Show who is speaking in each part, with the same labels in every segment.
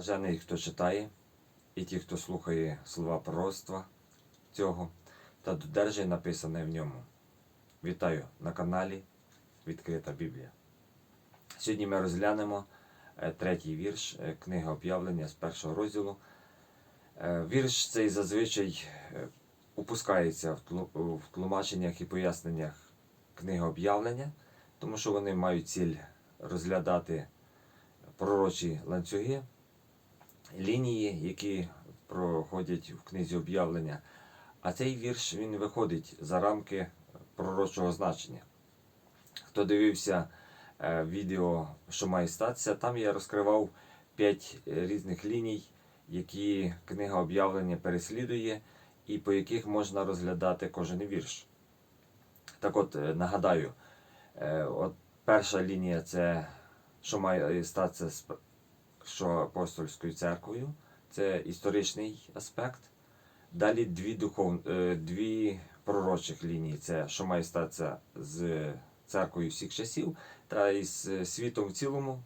Speaker 1: Блажений, хто читає, і ті, хто слухає слова пророцтва цього та додержує написане в ньому. Вітаю на каналі Відкрита Біблія. Сьогодні ми розглянемо е, третій вірш е, книги об'явлення з першого розділу. Е, Вірш цей зазвичай упускається в тлумаченнях і поясненнях книги об'явлення, тому що вони мають ціль розглядати пророчі ланцюги, лінії, які проходять в книзі об'явлення. А цей вірш він виходить за рамки пророчого значення. Хто дивився е, відео, що має статися, там я розкривав п'ять е, різних ліній, які книга об'явлення переслідує, і по яких можна розглядати кожен вірш. Так от, е, нагадаю, е, от перша лінія це що має статися що апостольською церквою, це історичний аспект. Далі дві, духов... е, дві пророчих лінії це що має статися з церквою всіх часів та із е, світом в цілому.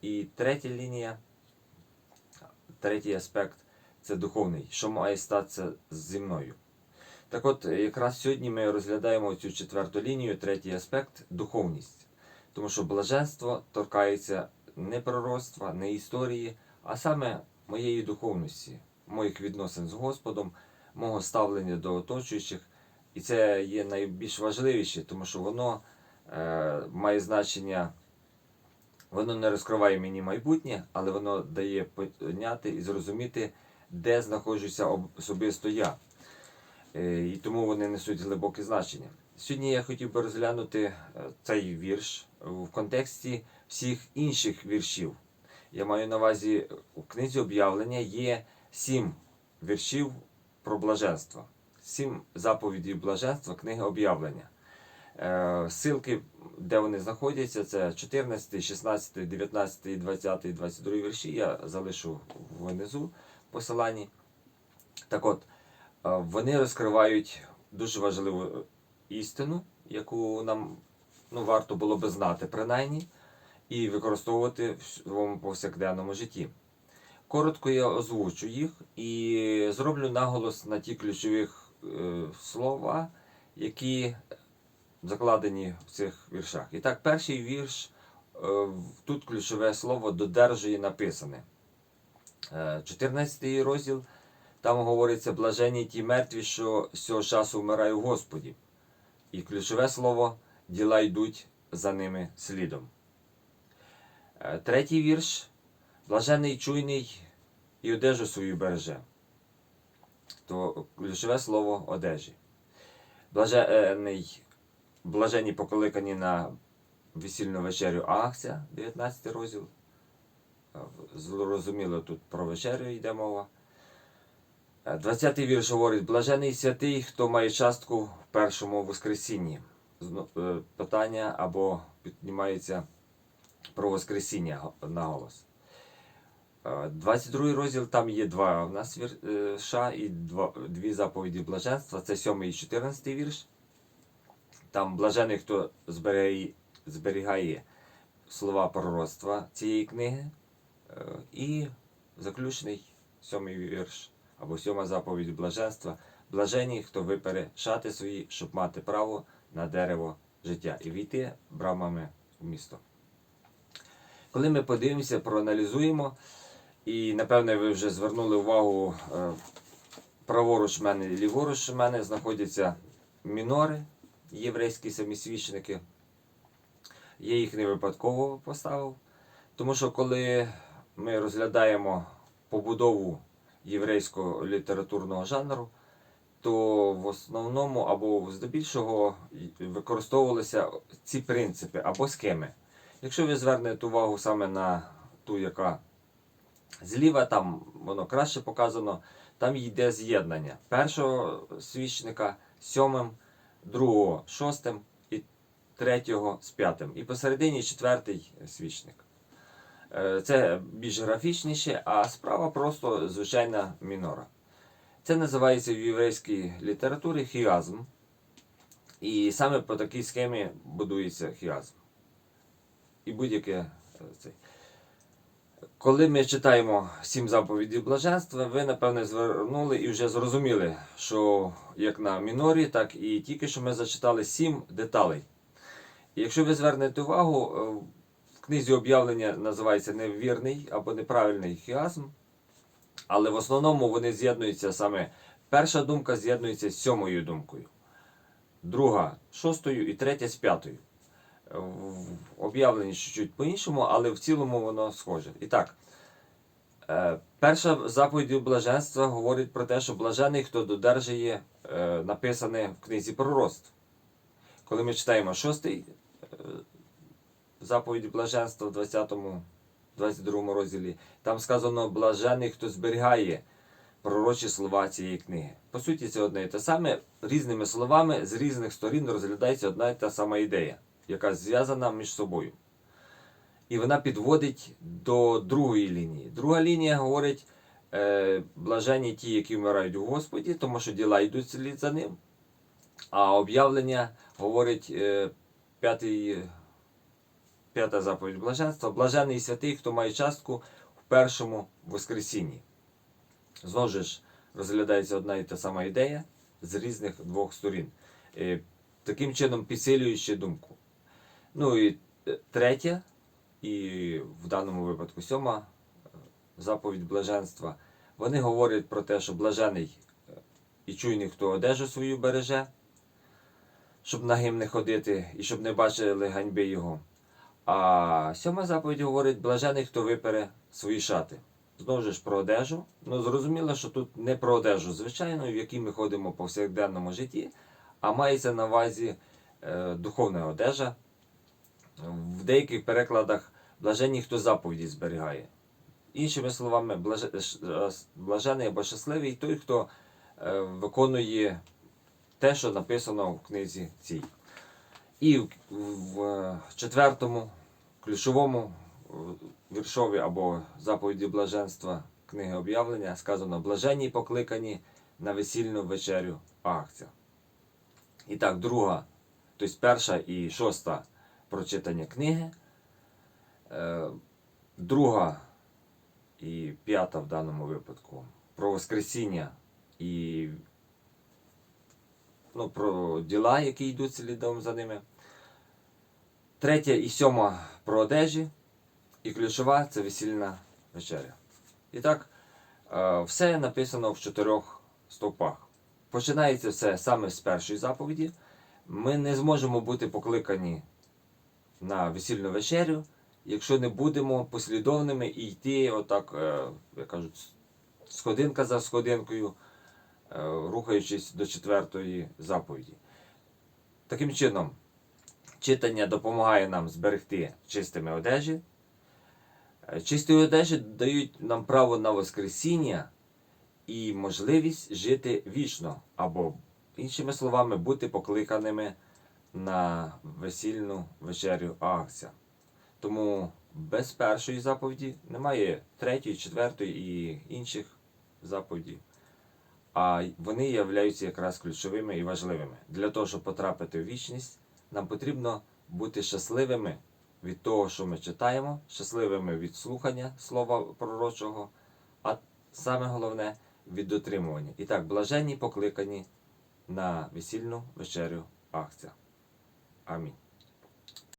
Speaker 1: І третя лінія, третій аспект це духовний, що має статися зі мною. Так от, якраз сьогодні ми розглядаємо цю четверту лінію, третій аспект духовність. Тому що блаженство торкається не пророцтва, не історії, а саме моєї духовності, моїх відносин з Господом, мого ставлення до оточуючих. І це є найбільш важливіше, тому що воно е, має значення, воно не розкриває мені майбутнє, але воно дає поняти і зрозуміти, де знаходжуся особисто я. Е, І тому вони несуть глибоке значення. Сьогодні я хотів би розглянути е, цей вірш в контексті всіх інших віршів. Я маю на увазі, у книзі об'явлення є сім віршів про блаженство, сім заповідей блаженства, книги об'явлення. Е, Силки, де вони знаходяться, це 14, 16, 19, 20, 22 вірші. Я залишу внизу посиланні. Так от, е, вони розкривають дуже важливу істину, яку нам ну, варто було би знати принаймні, і використовувати в своєму повсякденному житті. Коротко я озвучу їх і зроблю наголос на ті ключові е, слова, які закладені в цих віршах. І так, перший вірш, е, тут ключове слово додержує написане. Е, 14 розділ, там говориться блажені ті мертві, що з цього часу вмирають в Господі. І ключове слово діла йдуть за ними слідом. Е, Третій вірш. Блажений чуйний і одежу свою береже. То ключове слово одежі. Блажений, блажені покликані на весільну вечерю Ахця, 19 розділ. Е, Зрозуміло, тут про вечерю йде мова. 20-й вірш говорить: Блажений святий, хто має частку в першому Воскресінні. Е, Питання або піднімається про Воскресіння го- наголос. Е, 22 розділ там є два в нас вірша і два, дві заповіді блаженства. Це 7 і 14 вірш. Там блажений, хто зберігає, зберігає слова пророцтва цієї книги. Е, І заключний сьомий вірш або сьома заповідь блаженства. Блажені, хто випере шати свої, щоб мати право на дерево життя і війти брамами в місто. Коли ми подивимося, проаналізуємо, і напевне ви вже звернули увагу, е, праворуч мене і ліворуч мене знаходяться мінори, єврейські самісвічники. Я їх не випадково поставив, тому що коли ми розглядаємо побудову єврейського літературного жанру, то в основному або здебільшого використовувалися ці принципи або схеми. Якщо ви звернете увагу саме на ту, яка зліва, там воно краще показано, там йде з'єднання першого свічника сьомим, другого шостим і третього з п'ятим. І посередині четвертий свічник. Е, Це більш графічніше, а справа просто звичайна мінора. Це називається в єврейській літературі хіазм. І саме по такій схемі будується хіазм. І будь-яке е. Коли ми читаємо сім заповідей блаженства, ви напевне звернули і вже зрозуміли, що як на мінорі, так і тільки що ми зачитали сім деталей. І якщо ви звернете увагу, е, в книзі об'явлення називається невірний або неправильний хіазм, але в основному вони з'єднуються саме перша думка з'єднується з сьомою думкою, друга шостою і третя з п'ятою. В об'явленні чуть-чуть по-іншому, але в цілому воно схоже. І так, е, перша заповідь блаженства говорить про те, що блажений, хто додержує е, написане в книзі пророцтв. Коли ми читаємо шостий е, заповідь блаженства в 20 22 розділі, там сказано блажений, хто зберігає пророчі слова цієї книги. По суті, це одне і те саме, різними словами, з різних сторін розглядається одна і та сама ідея, яка зв'язана між собою. І вона підводить до другої лінії. Друга лінія говорить, е, блажені ті, які вмирають у Господі, тому що діла йдуть слід за ним. А об'явлення говорить е, п'ятий, п'ята заповідь блаженства, блажений святий, хто має частку в першому воскресінні. Знову ж розглядається одна і та сама ідея з різних двох сторін, Е, таким чином підсилюючи думку. Ну і е, третя, і в даному випадку сьома е, заповідь блаженства, вони говорять про те, що блажений е, і чуйний, хто одежу свою береже, щоб нагим не ходити і щоб не бачили ганьби його. А сьома заповідь говорить блажений, хто випере свої шати. Знову ж про одежу. Ну, зрозуміло, що тут не про одежу, звичайно, в якій ми ходимо по повсякденному житті, а мається на увазі е, духовна одежа. В деяких перекладах блаженні, хто заповіді зберігає. Іншими словами, блаже- е, блажений або щасливий той, хто е, виконує те, що написано в книзі цій. І в, е, четвертому ключовому е, віршові або заповіді блаженства книги об'явлення сказано блаженні покликані на весільну вечерю акція. І так, друга, тобто перша і шоста прочитання книги. Е, друга і п'ята в даному випадку про Воскресіння і ну, про діла, які йдуть слідом за ними. Третя і сьома про одежі. І ключова це весільна вечеря. І так, е, все написано в чотирьох стовпах. Починається все саме з першої заповіді. Ми не зможемо бути покликані на весільну вечерю, якщо не будемо послідовними і йти, отак, е, як кажуть, сходинка за сходинкою, е, рухаючись до четвертої заповіді. Таким чином, читання допомагає нам зберегти чистими одежі. Е, Чисті одежі дають нам право на Воскресіння і можливість жити вічно, або, іншими словами, бути покликаними на весільну вечерю Агця. Тому без першої заповіді немає третьої, четвертої і інших заповідей. А вони являються якраз ключовими і важливими. Для того, щоб потрапити в вічність, нам потрібно бути щасливими від того, що ми читаємо, щасливими від слухання слова пророчого, а саме головне від дотримування. І так, блаженні покликані на весільну вечерю акція. Amin.